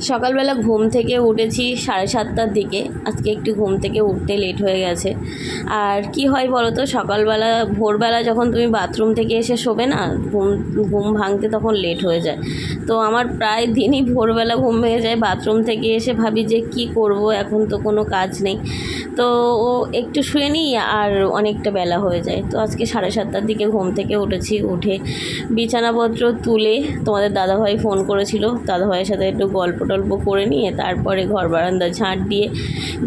সকালবেলা ঘুম থেকে উঠেছি সাড়ে সাতটার দিকে। আজকে একটু ঘুম থেকে উঠতে লেট হয়ে গেছে। আর কি হয় বলো তো সকালবেলা, ভোরবেলা যখন তুমি বাথরুম থেকে এসে শোবে না, ঘুম ঘুম ভাঙতে তখন লেট হয়ে যায়। তো আমার প্রায় দিনই ভোরবেলা ঘুম ভেঙে যায়। বাথরুম থেকে এসে ভাবি যে কি করব, এখন তো কোনো কাজ নেই। তো ও একটু শুয়ে নিই আর অনেকটা বেলা হয়ে যায়। তো আজকে সাড়ে সাতটার দিকে ঘুম থেকে উঠেছি, উঠে বিছানাপত্র তুলে তোমাদের দাদাভাই ফোন করেছিল। দাদাভাইয়ের সাথে একটু গল্প টল্প করে নিয়ে তারপরে ঘর বারান্দা ঝাঁট দিয়ে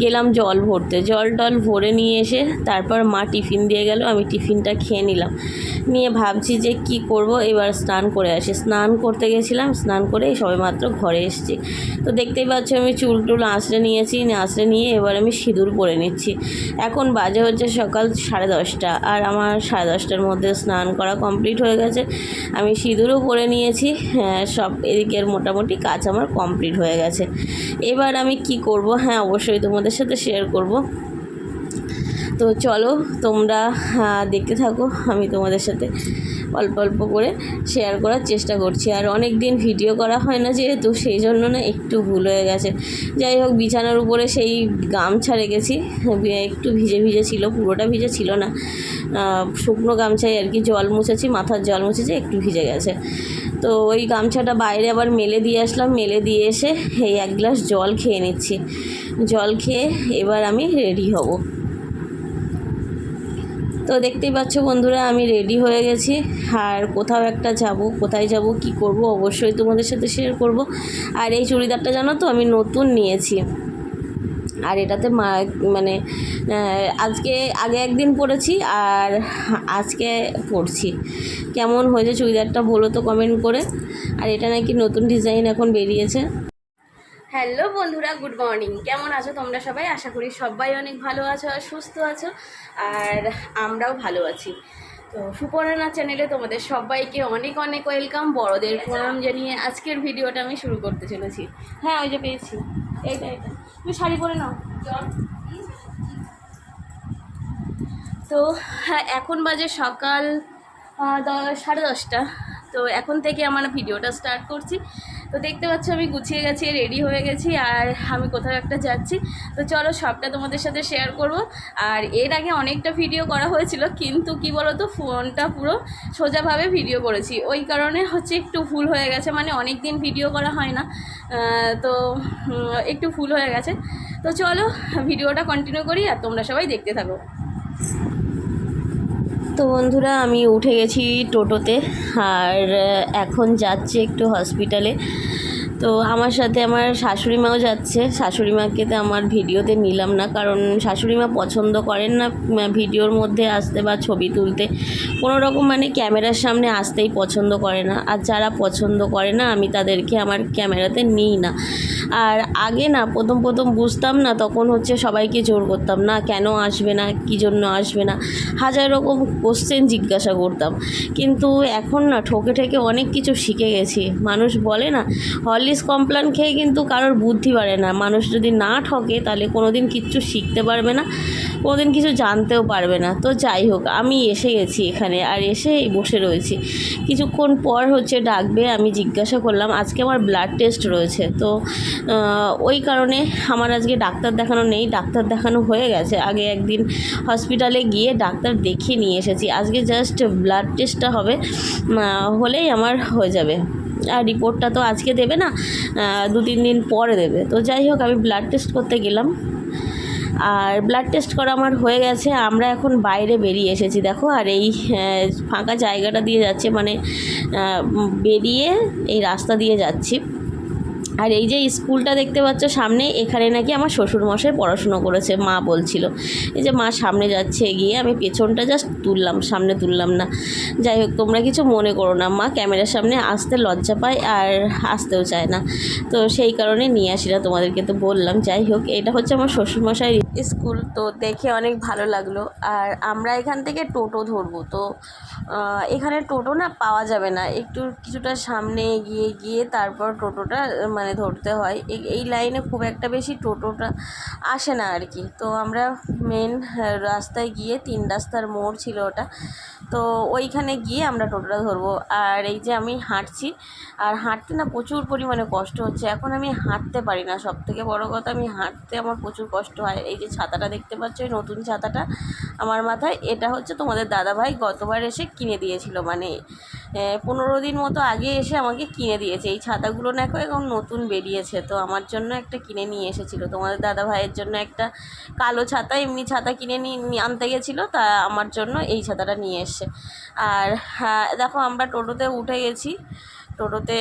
গেলাম জল ভরতে। জল টল ভরে নিয়ে এসে তারপর মা টিফিন দিয়ে গেল আমি টিফিনটা খেয়ে নিলাম। নিয়ে ভাবছি যে কি করব এবার স্নান করে আসি। স্নান করতে গেছিলাম স্নান করে সবে মাত্র ঘরে এসেছি। তো দেখতেই পাচ্ছ আমি চুল টুল আঁচড়ে নিয়েছি নিয়ে আঁচড়ে নিয়ে এবার আমি সিঁদুর পরে নিচ্ছি। এখন বাজে হচ্ছে সকাল সাড়ে দশটা আর আমার সাড়ে দশটার মধ্যে স্নান করা কমপ্লিট হয়ে গেছে। আমি সিঁদুরও পরে নিয়েছি হ্যাঁ, সব এদিকের মোটামুটি কাজ আমার কমপ্লিট হয়ে গেছে। এবার আমি কি করব? হ্যাঁ অবশ্যই তোমাদের সাথে শেয়ার করব। তো চলো তোমরা দেখতে থাকো, আমি তোমাদের সাথে অল্প অল্প করে শেয়ার করার চেষ্টা করছি। আর অনেক দিন ভিডিও করা হয় না যেহেতু, সেই জন্য না একটু ভুল হয়ে গেছে। যাই হোক, বিছানার উপরে সেই গামছা রেখেছি। একটু ভিজে ভিজে ছিল, পুরোটা ভিজে ছিল না। শুকনো গামছায় আর কি জল মুছেছি, মাথার জল মুছেছি, একটু ভিজে গেছে। তো ওই গামছাটা বাইরে আবার মেলে দিয়ে আসলাম। মেলে দিয়ে এসে এই এক গ্লাস জল খেয়ে নিচ্ছি। জল খেয়ে এবার আমি রেডি হব। তো দেখতেই পাচ্ছ বন্ধুরা, আমি রেডি হয়ে গেছি। আর কোথাও একটা যাব, কোথায় যাব, কি করব, অবশ্যই তোমাদের সাথে শেয়ার করব। আর এই চুড়িদারটা জানো তো, আমি নতুন নিয়েছি। আর এটাতে মানে আজকে, আগে একদিন পরেছি আর আজকে পরছি। কেমন হয়েছে চুড়িদারটা বলো তো কমেন্ট করে। আর এটা নাকি নতুন ডিজাইন এখন বেরিয়েছে। হ্যালো বন্ধুরা গুড মর্নিং। কেমন আছো তোমরা সবাই? আশা করি সবাই অনেক ভালো আছো আর সুস্থ আছো। আর আমরাও ভালো আছি। তো সুপর্ণা চ্যানেলে তোমাদের সবাইকে অনেক অনেক ওয়েলকাম। বড়দের প্রণাম জানিয়ে আজকের ভিডিওটা আমি শুরু করতে চলেছি। হ্যাঁ ওই যে পেয়েছি। এইটা এইটা। তুমি শাড়ি পরে নাও। তো হ্যাঁ এখন বাজে সকাল সাড়ে দশটা। তো এখন থেকে আমার ভিডিওটা স্টার্ট করছি। তো দেখতে পাচ্ছ আমি গুছিয়ে গেছি রেডি হয়ে গেছি আর আমি কোথাও একটা যাচ্ছি। তো চলো সবটা তোমাদের সাথে শেয়ার করব। আর এর আগে অনেকটা ভিডিও করা হয়েছিল, কিন্তু কি বলো তো ফোনটা পুরো সোজাভাবে ভিডিও করেছি। ওই কারণে হচ্ছে একটু ভুল হয়ে গেছে মানে অনেক দিন ভিডিও করা হয় না। তো একটু ভুল হয়ে গেছে। তো চলো ভিডিওটা কন্টিনিউ করি আর তোমরা সবাই দেখতে থাকো। তো বন্ধুরা আমি উঠে গেছি টোটোতে আর এখন যাচ্ছি একটু হসপিটালে তো আমার সাথে আমার শাশুড়ি মাও যাচ্ছে। শাশুড়ি মাকে তো আমার ভিডিওতে নিলাম না, কারণ শাশুড়ি মা পছন্দ করেন না ভিডিওর মধ্যে আসতে বা ছবি তুলতে। কোনো রকম মানে ক্যামেরার সামনে আসতেই পছন্দ করে না। আর যারা পছন্দ করে না, আমি তাদেরকে আমার ক্যামেরাতে নিই না। আর আগে না, প্রথম প্রথম বুঝতাম না, তখন হচ্ছে সবাইকে জোর করতাম, না, কেন আসবে না? কী জন্য আসবে না? হাজার রকম কোশ্চেন জিজ্ঞাসা করতাম। কিন্তু এখন না, ঠকে ঠেকে অনেক কিছু শিখে গেছি। মানুষ বলে না হরলিক্স কমপ্লান খেয়ে কিন্তু কারোর বুদ্ধি বাড়ে না। মানুষ যদি না ঠকে, তাহলে কোনো দিন কিচ্ছু শিখতে পারবে না কোনো দিন কিছু জানতেও পারবে না। তো যাই হোক, আমি এসে গেছি এখানে আর এসে বসে রয়েছি। কিছুক্ষণ পর হচ্ছে ডাকবে, আমি জিজ্ঞাসা করলাম, আজকে আমার ব্লাড টেস্ট রয়েছে। তো ওই কারণে আমার আজকে ডাক্তার দেখানো নেই। ডাক্তার দেখানো হয়ে গেছে। আগে একদিন হসপিটালে গিয়ে ডাক্তার দেখিয়ে নিয়ে এসেছি। আজকে জাস্ট ব্লাড টেস্টটা হবে হলেই আমার হয়ে যাবে। আর রিপোর্টটা তো আজকে দেবে না দু তিন দিন পরে দেবে। তো যাই হোক, আমি ব্লাড টেস্ট করতে গেলাম। আর ব্লাড টেস্ট করা আমার হয়ে গেছে, আমরা এখন বাইরে বেরিয়ে এসেছি। দেখো, আর এই ফাঁকা জায়গাটা দিয়ে যাচ্ছে মানে বেরিয়ে এই রাস্তা দিয়ে যাচ্ছি। আর এই যে স্কুলটা দেখতে পাচ্ছ সামনে, এখানে নাকি আমার শ্বশুরমশাই পড়াশুনো করেছে, মা বলছিল। এই যে মা সামনে যাচ্ছে গিয়ে, আমি পেছনটা জাস্ট তুললাম, সামনে তুললাম না। যাই হোক, তোমরা কিছু মনে করো না, মা ক্যামেরার সামনে আসতে লজ্জা পায় আর আসতেও চায় না। তো সেই কারণে নিয়ে আসি না তোমাদেরকে তো বললাম, যাই হোক, এটা হচ্ছে আমার শ্বশুরমশাই স্কুল, তো দেখে অনেক ভালো লাগল। আর আমরা এখান থেকে টোটো ধরবো। তো এখানে টোটো না পাওয়া যাবে না। একটু কিছুটা সামনে এগিয়ে গিয়ে তারপর টোটোটা মানে ধরতে হয়। এই এই লাইনে খুব একটা বেশি টোটোটা আসে না আর কি। তো আমরা মেন রাস্তায় গিয়ে তিন রাস্তার মোড় ছিল ওটা। তো ওইখানে গিয়ে আমরা টোটোটা ধরবো। আর এই যে আমি হাঁটছি, আর হাঁটতে না প্রচুর পরিমাণে কষ্ট হচ্ছে। এখন আমি হাঁটতে পারি না। সব থেকে বড়ো কথা, আমি হাঁটতে আমার প্রচুর কষ্ট হয়। এই যে ছাতাটা দেখতে পাচ্ছ, এই নতুন ছাতাটা আমার মাথায়, এটা হচ্ছে তোমাদের দাদাভাই গতবার এসে কিনে দিয়েছিল। মানে পনেরো দিন মতো আগে এসে আমাকে কিনে দিয়েছে। এই ছাতাগুলো না এখন নতুন বেরিয়েছে। তো আমার জন্য একটা কিনে নিয়ে এসেছিল। তোমাদের দাদা ভাইয়ের জন্য একটা কালো ছাতা, এমনি ছাতা কিনে নিয়ে আনতে গেছিল, তা আমার জন্য এই ছাতাটা নিয়ে এসছে। আর হ্যাঁ দেখো আমরা টোটোতে উঠে গেছি। টোটোতে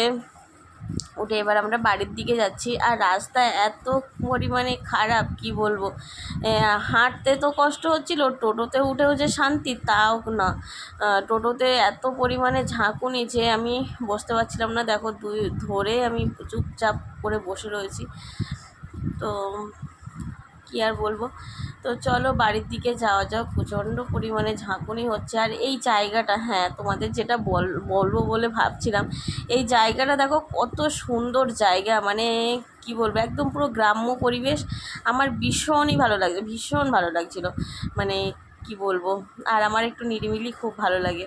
উঠে এবার আমরা বাড়ির দিকে যাচ্ছি। আর রাস্তা এত পরিমাণে খারাপ, কি বলব? হাঁটতে তো কষ্ট হচ্ছিল, টোটোতে উঠেও যে শান্তি তাও না। টোটোতে এত পরিমাণে ঝাঁকুনি যে আমি বসতে পারছিলাম না। দেখো, দুই ধরে আমি চুপচাপ করে বসে রয়েছি। তো কী আর বলব? তো চলো বাড়ির দিকে যাওয়া যাক। প্রচণ্ড পরিমাণে ঝাঁকুনি হচ্ছে। আর এই জায়গাটা হ্যাঁ তোমাদের যেটা বল, বলব বলে ভাবছিলাম, এই জায়গাটা দেখো কত সুন্দর জায়গা। মানে কি বলব, একদম পুরো গ্রাম্য পরিবেশ। আমার ভীষণই ভালো লাগছে, ভীষণ ভালো লাগছিল। মানে কি বলব, আর আমার একটু নিরিমিলি খুব ভালো লাগে।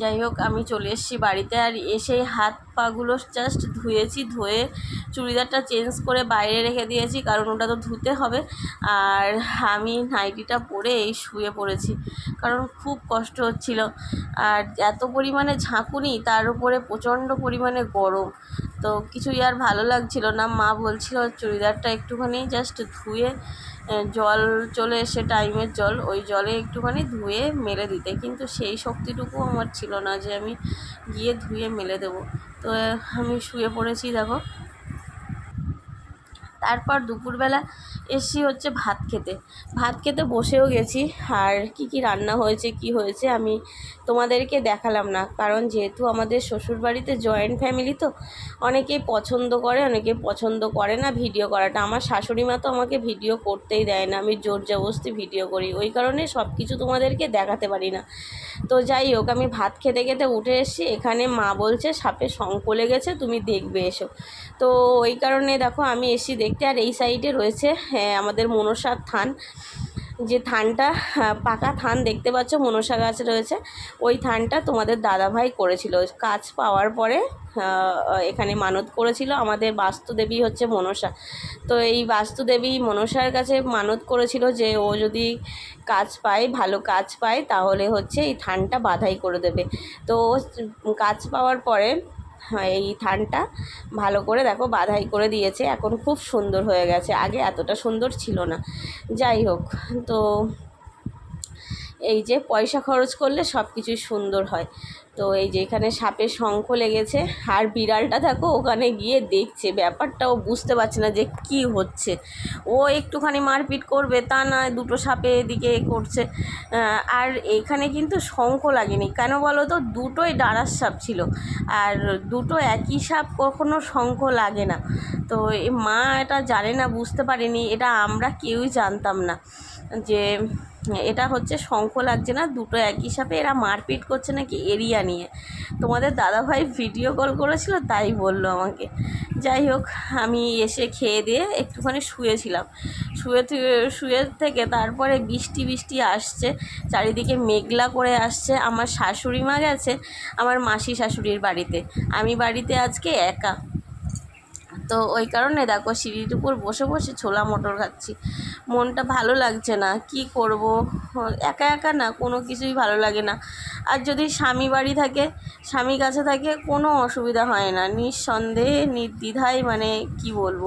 যাই হোক, আমি চলে এসেছি বাড়িতে আর এসে হাত পাগুলো জাস্ট ধুয়েছি, ধুয়ে চুড়িদারটা চেঞ্জ করে বাইরে রেখে দিয়েছি, কারণ ওটা তো ধুতে হবে। আর আমি নাইটিটা পরে এই শুয়ে পড়েছি, কারণ খুব কষ্ট হচ্ছিল। আর এত পরিমাণে ঝাঁকুনি, তার উপরে প্রচণ্ড পরিমাণে গরম। তো কিছুই আর ভালো লাগছিল না। মা বলছিল, চুড়িদারটা একটুখানি জাস্ট ধুয়ে জল চলে এসে টাইমের জল, ওই জলে একটুখানি ধুয়ে মেলে দিতে। কিন্তু সেই শক্তিটুকু আমার ছিল না যে আমি গিয়ে ধুয়ে মেলে দেবো। তো আমি শুয়ে পড়েছি, দেখো। তারপর দুপুরবেলা এসছি হচ্ছে ভাত খেতে। ভাত খেতে বসেও গেছি। আর কি কি রান্না হয়েছে, কি হয়েছে আমি তোমাদেরকে দেখালাম না। কারণ যেহেতু আমাদের শ্বশুরবাড়িতে জয়েন্ট ফ্যামিলি তো, অনেকেই পছন্দ করে, অনেকে পছন্দ করে না ভিডিও করাটা। আমার শাশুড়ি মা তো আমাকে ভিডিও করতেই দেয় না, আমি জোর জবস্তি ভিডিও করি। ওই কারণে সব কিছু তোমাদেরকে দেখাতে পারি না। তো যাই হোক, আমি ভাত খেতে খেতে উঠে এসেছি। এখানে মা বলছে, সাপে শঙ্খ লেগেছে, তুমি দেখবে, এসো। তো ওই কারণে দেখো, আমি এসি দেখতে আর এই সাইডে রয়েছে আমাদের মনসার থান। যে থানটা পাকা থান দেখতে পাচ্ছ, মনসা গাছ রয়েছে। ওই থানটা তোমাদের দাদাভাই করেছিল। কাজ পাওয়ার পরে এখানে মানত করেছিল। আমাদের বাস্তুদেবী হচ্ছে মনসা। তো এই বাস্তুদেবী মনসার কাছে মানত করেছিল যে, ও যদি কাজ পায়, ভালো কাজ পায়, তাহলে হচ্ছে এই থানটা বাধাই করে দেবে। তো কাজ পাওয়ার পরে এই থানটা ভালো করে দেখো বাধাই করে দিয়েছে। এখন খুব সুন্দর হয়ে গেছে। আগে এতটা সুন্দর ছিল না। যাই হোক, তো এই যে পয়সা খরচ করলে সব কিছুই সুন্দর হয়। তো এই যে এখানে সাপের শঙ্খ লেগেছে। আর বিড়ালটা থাকো ওখানে গিয়ে দেখছে। ব্যাপারটা ও বুঝতে পারছে না যে কি হচ্ছে। ও একটুখানি মারপিট করবে, তা না, দুটো সাপে এদিকে করছে। আর এখানে কিন্তু শঙ্খ লাগেনি। কেন বলো তো? দুটোই ডাঁড়ার সাপ ছিল। আর দুটো একই সাপ কখনো শঙ্খ লাগে না। তো মা এটা জানে না, বুঝতে পারেনি। এটা আমরা কেউই জানতাম না। যে, এটা হচ্ছে শঙ্খ লাগছে না, দুটো একই সাথে এরা মারপিট করছে নাকি এরিয়া নিয়ে। তোমাদের দাদাভাই ভিডিও কল করেছিল, তাই বলল আমাকে। যাই হোক, আমি এসে খেয়ে দিয়ে একটুখানি শুয়েছিলাম। শুয়ে শুয়ে থেকে তারপরে বৃষ্টি বৃষ্টি আসছে, চারিদিকে মেঘলা করে আসছে। আমার শাশুড়ি মা গেছে, আমার মাসি শাশুড়ির বাড়িতে। আমি বাড়িতে আজকে একা। তো ওই কারণে দেখো সিঁড়ির উপর বসে বসে ছোলা মটর খাচ্ছি। মনটা ভালো লাগছে না, কি করব? একা একা না, কোনো কিছুই ভালো লাগে না। আর যদি স্বামী বাড়ি থাকে স্বামী কাছে থাকে কোনো অসুবিধা হয় না। নিঃসন্দেহে, নির্দ্বিধায় মানে কি বলব?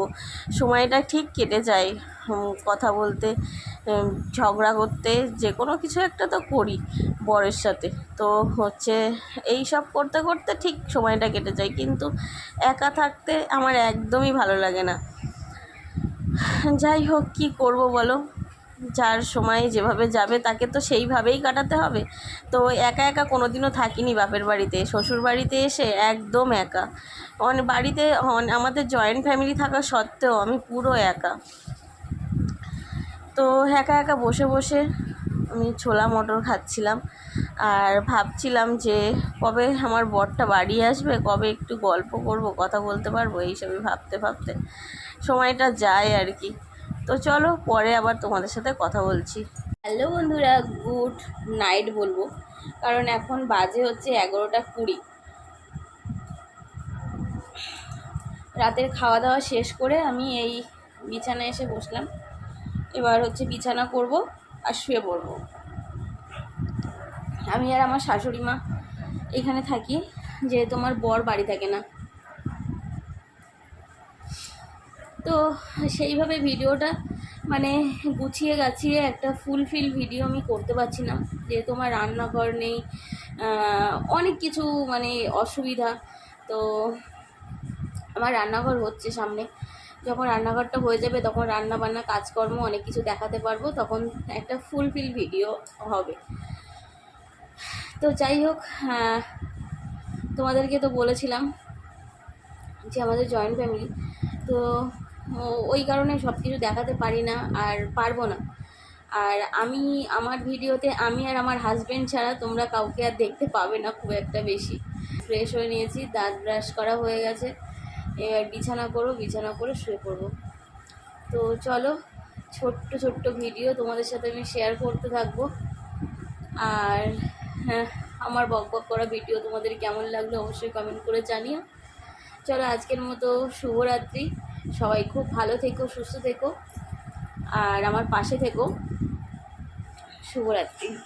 সময়টা ঠিক কেটে যায় কথা বলতে ঝগড়া করতে, যে কোনো কিছু একটা তো করি বরের সাথে। তো হচ্ছে এই সব করতে করতে ঠিক সময়টা কেটে যায়, কিন্তু একা থাকতে আমার একদমই ভালো লাগে না। যাই হোক, কী করব বলো? যার সময় যেভাবে যাবে তাকে তো সেইভাবেই কাটাতে হবে। তো একা একা কোনো দিনও থাকিনি বাপের বাড়িতে। শ্বশুর বাড়িতে এসে একদম একা। অনেক বাড়িতে আমাদের জয়েন্ট ফ্যামিলি থাকা সত্ত্বেও আমি পুরো একা। তো একা একা বসে বসে আমি ছোলা মটর খাচ্ছিলাম। আর ভাবছিলাম যে কবে আমার বরটা বাড়ি আসবে, কবে একটু গল্প করব, কথা বলতে পারব, এইসবই ভাবতে ভাবতে। সময়টা যায় আর কি। তো চলো পরে আবার তোমাদের সাথে কথা বলছি। হ্যালো বন্ধুরা, গুড নাইট বলব। কারণ এখন বাজে হচ্ছে এগারোটা কুড়ি। রাতের খাওয়া দাওয়া শেষ করে আমি এই বিছানায় এসে বসলাম। এবার হচ্ছে বিছানা করব আর শুয়ে পড়ব। আমি আর আমার শাশুড়ি মা এখানে থাকি, যেহেতু আমার বর বাড়ি থাকে না। তো সেইভাবে ভিডিওটা মানে গুছিয়ে গাছিয়ে একটা ফুলফিল ভিডিও আমি করতে পারছি না। যেহেতু আমার রান্নাঘর নেই অনেক কিছু মানে অসুবিধা। তো আমার রান্নাঘর হচ্ছে সামনে। যখন রান্নাঘরটা হয়ে যাবে, তখন রান্না বান্না কাজকর্ম, অনেক কিছু দেখাতে পারব। তখন একটা ফুলফিল ভিডিও হবে। তো যাই হোক তোমাদেরকে তো বলেছিলাম যে আমাদের জয়েন্ট ফ্যামিলি তো ওই কারণে সব কিছু দেখাতে পারি না আর পারব না। আর আমি, আমার ভিডিওতে আমি আর আমার হাজব্যান্ড ছাড়া তোমরা কাউকে আর দেখতে পাবে না খুব একটা বেশি। ফ্রেশ হয়ে নিয়েছি, দাঁত ব্রাশ করা হয়ে গেছে। এবার বিছানা করো বিছানা করে শুয়ে পড়ব। তো চলো, ছোট্ট ছোট্ট ভিডিও তোমাদের সাথে আমি শেয়ার করতে থাকব। আর হ্যাঁ আমার বক করা ভিডিও তোমাদের কেমন লাগল অবশ্যই কমেন্ট করে জানিও। চলো আজকের মতো শুভরাত্রি। সবাই খুব ভালো থেকো সুস্থ থেকো। আর আমার পাশে থেকো। শুভরাত্রি।